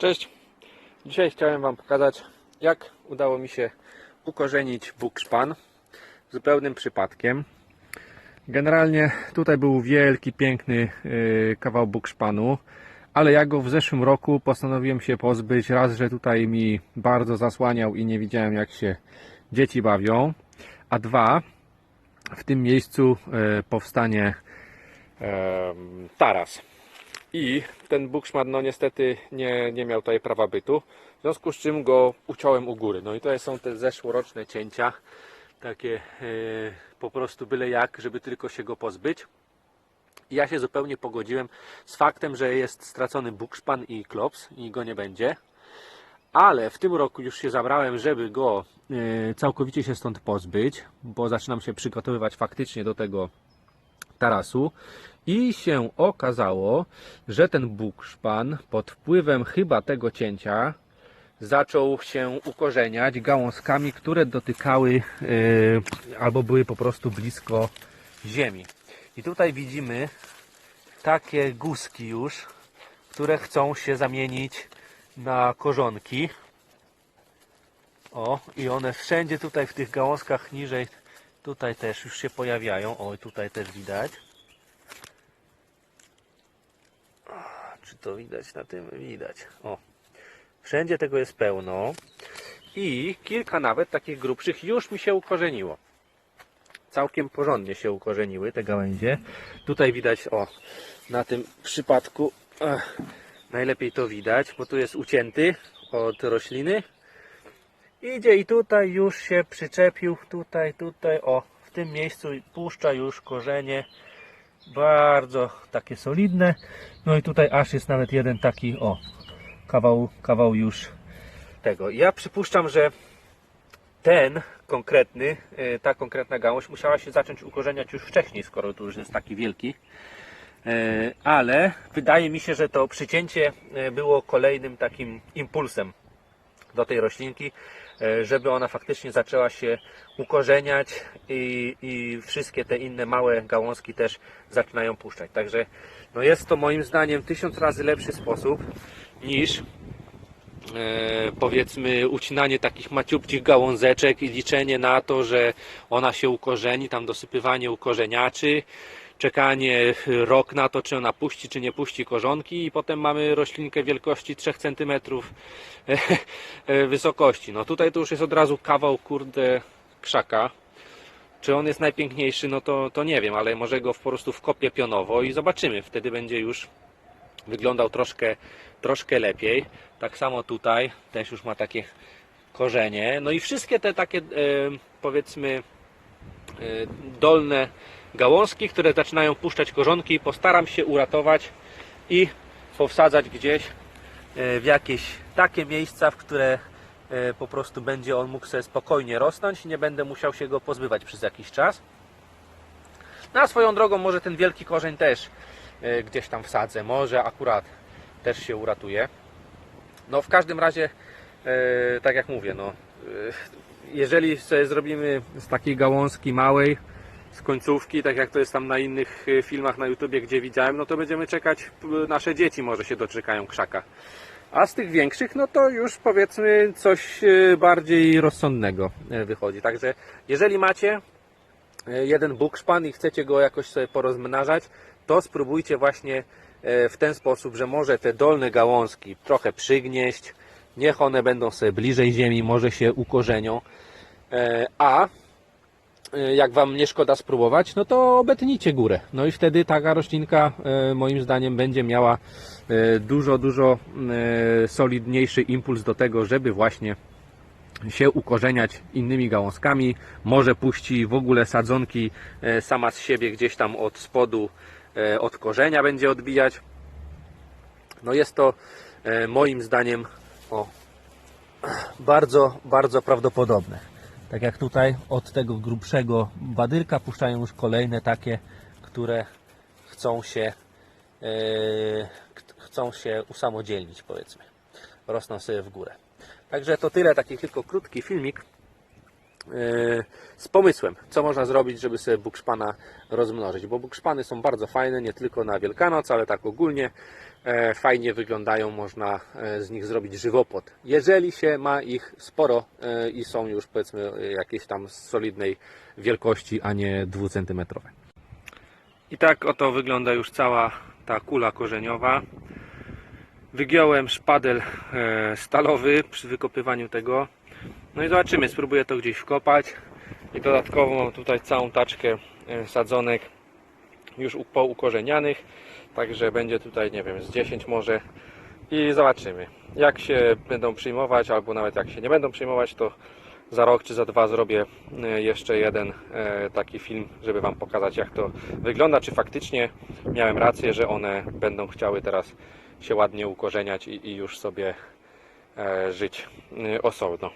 Cześć! Dzisiaj chciałem Wam pokazać, jak udało mi się ukorzenić bukszpan zupełnym przypadkiem. Generalnie tutaj był wielki, piękny yy, kawał bukszpanu, ale ja go w zeszłym roku postanowiłem się pozbyć. Raz, że tutaj mi bardzo zasłaniał i nie widziałem jak się dzieci bawią, a dwa, w tym miejscu yy, powstanie taras. I ten Bukszman no niestety nie, nie miał tutaj prawa bytu, w związku z czym go uciąłem u góry. No i to są te zeszłoroczne cięcia, takie e, po prostu byle jak, żeby tylko się go pozbyć. I ja się zupełnie pogodziłem z faktem, że jest stracony Bukszpan i klops i go nie będzie. Ale w tym roku już się zabrałem, żeby go e, całkowicie się stąd pozbyć, bo zaczynam się przygotowywać faktycznie do tego tarasu i się okazało, że ten bukszpan pod wpływem chyba tego cięcia zaczął się ukorzeniać gałązkami, które dotykały e, albo były po prostu blisko ziemi. I tutaj widzimy takie guzki już, które chcą się zamienić na korzonki. O, i one wszędzie tutaj w tych gałązkach niżej Tutaj też już się pojawiają. Oj, tutaj też widać. Czy to widać na tym? Widać. O. Wszędzie tego jest pełno. I kilka nawet takich grubszych już mi się ukorzeniło. Całkiem porządnie się ukorzeniły te gałęzie. Tutaj widać, o, na tym przypadku ech, najlepiej to widać, bo tu jest ucięty od rośliny Idzie i tutaj już się przyczepił, tutaj, tutaj, o, w tym miejscu puszcza już korzenie, bardzo takie solidne, no i tutaj aż jest nawet jeden taki, o, kawał, kawał już tego. Ja przypuszczam, że ten konkretny, e, ta konkretna gałąź musiała się zacząć ukorzeniać już wcześniej, skoro tu już jest taki wielki. E, Ale wydaje mi się, że to przycięcie e, było kolejnym takim impulsem do tej roślinki, żeby ona faktycznie zaczęła się ukorzeniać i, i wszystkie te inne małe gałązki też zaczynają puszczać. Także no jest to moim zdaniem tysiąc razy lepszy sposób niż e, powiedzmy ucinanie takich maciupcich gałązeczek i liczenie na to, że ona się ukorzeni, tam dosypywanie ukorzeniaczy, czekanie rok na to, czy ona puści, czy nie puści korzonki i potem mamy roślinkę wielkości 3 cm wysokości. No tutaj to już jest od razu kawał kurde krzaka. Czy on jest najpiękniejszy, no to, to nie wiem, ale może go po prostu wkopię pionowo i zobaczymy. Wtedy będzie już wyglądał troszkę, troszkę lepiej. Tak samo tutaj też już ma takie korzenie. No i wszystkie te takie e, powiedzmy e, dolne gałązki, które zaczynają puszczać korzonki, postaram się uratować i powsadzać gdzieś e, w jakieś takie miejsca, w które e, po prostu będzie on mógł sobie spokojnie rosnąć i nie będę musiał się go pozbywać przez jakiś czas. Na swoją drogą może ten wielki korzeń też e, gdzieś tam wsadzę, może akurat też się uratuje. No w każdym razie, tak jak mówię, no, jeżeli sobie zrobimy z takiej gałązki małej, z końcówki, tak jak to jest tam na innych e, filmach na YouTubie, gdzie widziałem, no to będziemy czekać, nasze dzieci może się doczekają krzaka. A z tych większych, no to już powiedzmy coś e, bardziej rozsądnego e, wychodzi. Także jeżeli macie jeden bukszpan i chcecie go jakoś sobie porozmnażać, to spróbujcie właśnie w ten sposób, że może te dolne gałązki trochę przygnieść, niech one będą sobie bliżej ziemi, może się ukorzenią, e, a jak Wam nie szkoda spróbować, no to obetnijcie górę. No i wtedy taka roślinka e, moim zdaniem będzie miała e, dużo, dużo solidniejszy impuls do tego, żeby właśnie się ukorzeniać innymi gałązkami. Może puści w ogóle sadzonki sama z siebie gdzieś tam od spodu, od korzenia będzie odbijać. No jest to moim zdaniem o, bardzo, bardzo prawdopodobne. Tak jak tutaj od tego grubszego badylka puszczają już kolejne takie, które chcą się, kt- chcą się usamodzielnić powiedzmy. Rosną sobie w górę. Także to tyle, taki tylko krótki filmik. Z pomysłem, co można zrobić, żeby sobie bukszpana rozmnożyć, bo bukszpany są bardzo fajne, nie tylko na Wielkanoc, ale tak ogólnie e, fajnie wyglądają, można e, z nich zrobić żywopłot. Jeżeli się ma ich sporo e, i są już powiedzmy jakieś tam solidnej wielkości, a nie dwucentymetrowe. I tak oto wygląda już cała ta kula korzeniowa. Wygiąłem szpadel stalowy przy wykopywaniu tego. No i zobaczymy, spróbuję to gdzieś wkopać. I dodatkowo mam tutaj całą taczkę e, sadzonek już poukorzenianych. Także będzie tutaj, nie wiem, z 10 może. I zobaczymy. Jak się będą przyjmować, albo nawet jak się nie będą przyjmować, to za rok czy za dwa zrobię e, jeszcze jeden e, taki film, żeby Wam pokazać, jak to wygląda. Czy faktycznie miałem rację, że one będą chciały teraz się ładnie ukorzeniać i, i już sobie żyć osobno.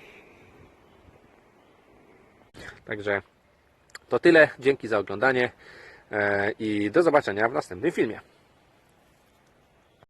Także to tyle. Dzięki za oglądanie e, i do zobaczenia w następnym filmie.